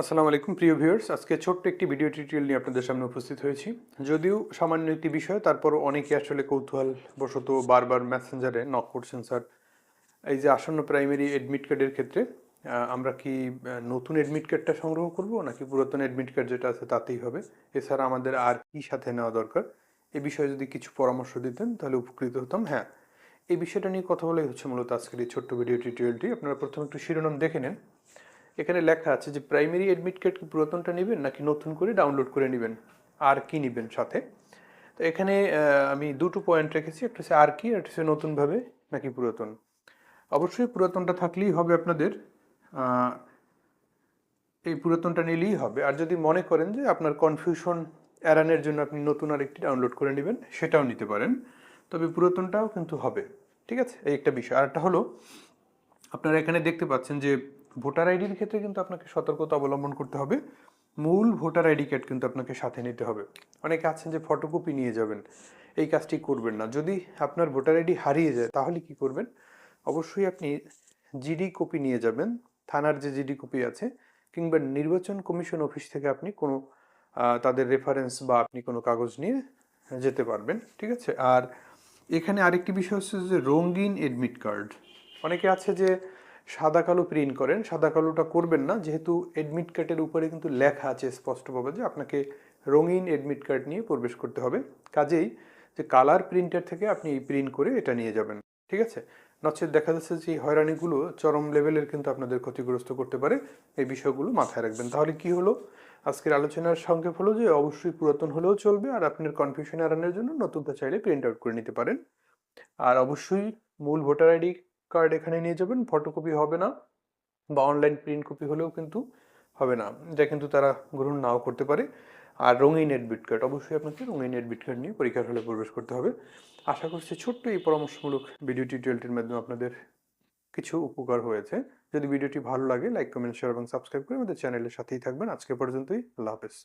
আসসালামু আলাইকুম, প্রিয় ভিউয়ার্স। আজকে ছোট্ট একটি ভিডিও টিউটোরিয়াল নিয়ে আপনাদের সামনে উপস্থিত হয়েছি। যদিও সামান্য একটি বিষয় তারপর অনেকে আসলে কৌতূহল বশত বারবার মেসেঞ্জারে নক করছেন, স্যার, এই যে আসন্ন প্রাইমারি অ্যাডমিট কার্ডের ক্ষেত্রে আমরা কি নতুন অ্যাডমিট কার্ডটা সংগ্রহ করব নাকি পুরাতন অ্যাডমিট কার্ড যেটা আছে তাতেই হবে? এছাড়া আমাদের আর কি সাথে নেওয়া দরকার? এ বিষয়ে যদি কিছু পরামর্শ দিতেন, তাহলে উপকৃত হতাম। হ্যাঁ এই বিষয়টা নিয়ে কথা বলাই হচ্ছে মূলত আজকের এই ছোট্ট ভিডিও টিউটোরিয়ালটি। আপনারা প্রথমে একটু শিরোনাম দেখে নেন। এখানে লেখা আছে যে প্রাইমারি অ্যাডমিট কার্ড কি পুরাতনটা নেবেন নাকি নতুন করে ডাউনলোড করে নেবেন? আর কি নেবেন সাথে? তো এখানে আমি দুটো পয়েন্ট রেখেছি, একটা হচ্ছে আর কি একটা হচ্ছে নতুনভাবে নাকি পুরাতন। অবশ্যই পুরাতনটা থাকলেই হবে আপনাদের এই পুরাতনটা নিলেই হবে। আর যদি মনে করেন যে আপনার কনফিউশন এড়ানোর জন্য আপনি নতুন আরেকটি ডাউনলোড করে নেবেন, সেটাও নিতে পারেন। তবে পুরাতনটাও কিন্তু হবে, ঠিক আছে? এই একটা বিষয়। আর একটা হলো, আপনারা এখানে দেখতে পাচ্ছেন যে ভোটার আইডির ক্ষেত্রে কিন্তু আপনাকে সতর্কতা অবলম্বন করতে হবে। মূল ভোটার আইডি কার্ড কিন্তু আপনাকে সাথে নিতে হবে। অনেকে আছেন যে ফটোকপি নিয়ে যাবেন, এই কাজটি করবেন না। যদি আপনার ভোটার আইডি হারিয়ে যায়, তাহলে কি করবেন? অবশ্যই আপনি জিডি কপি নিয়ে যাবেন। থানার যে জিডি কপি আছে, কিংবা নির্বাচন কমিশন অফিস থেকে আপনি কোনো তাদের রেফারেন্স বা আপনি কোনো কাগজ নিয়ে যেতে পারবেন, ঠিক আছে? আর এখানে আরেকটি বিষয় হচ্ছে যে রঙিন এডমিট কার্ড। অনেকে আছে যে সাদা কালো প্রিন্ট করেন। সাদা কালোটা করবেন না, যেহেতু এডমিট কার্ডের উপরে কিন্তু লেখা আছে স্পষ্টভাবে যে আপনাকে রঙিন এডমিট কার্ড নিয়ে প্রবেশ করতে হবে। কাজেই যে কালার প্রিন্টার থেকে আপনি এই প্রিন্ট করে এটা নিয়ে যাবেন, ঠিক আছে? নচেত দেখা যাচ্ছে যে হয়রানিগুলো চরম লেভেলের কিন্তু আপনাদের ক্ষতিগ্রস্ত করতে পারে, এই বিষয়গুলো মাথায় রাখবেন। তাহলে কি হলো? আজকের আলোচনার সংক্ষেপ হলো যে অবশ্যই পুরাতন হলেও চলবে আর আপনার কনফিউশন এড়ানোর জন্য নতুনটা চাইলে প্রিন্ট আউট করে নিতে পারেন। আর অবশ্যই মূল ভোটার আইডি কার্ড এখানে নিয়ে যাবেন ফটোকপি হবে না বা অনলাইন প্রিন্ট কপি হলেও কিন্তু হবে না, যা কিন্তু তারা গ্রহণ নাও করতে পারে। আর রঙিন এডমিট কার্ড অবশ্যই আপনাকে রঙিন এডমিট কার্ড নিয়ে পরীক্ষার হলে প্রবেশ করতে হবে। আশা করছি ছোট্ট এই পরামর্শমূলক ভিডিও টিউটোরিয়ালটির মাধ্যমে আপনাদের কিছু উপকার হয়েছে। যদি ভিডিওটি ভালো লাগে লাইক কমেন্ট শেয়ার এবং সাবস্ক্রাইব করে আমাদের চ্যানেলের সাথেই থাকবেন। আজকে পর্যন্তই, আল্লাহ হাফেজ।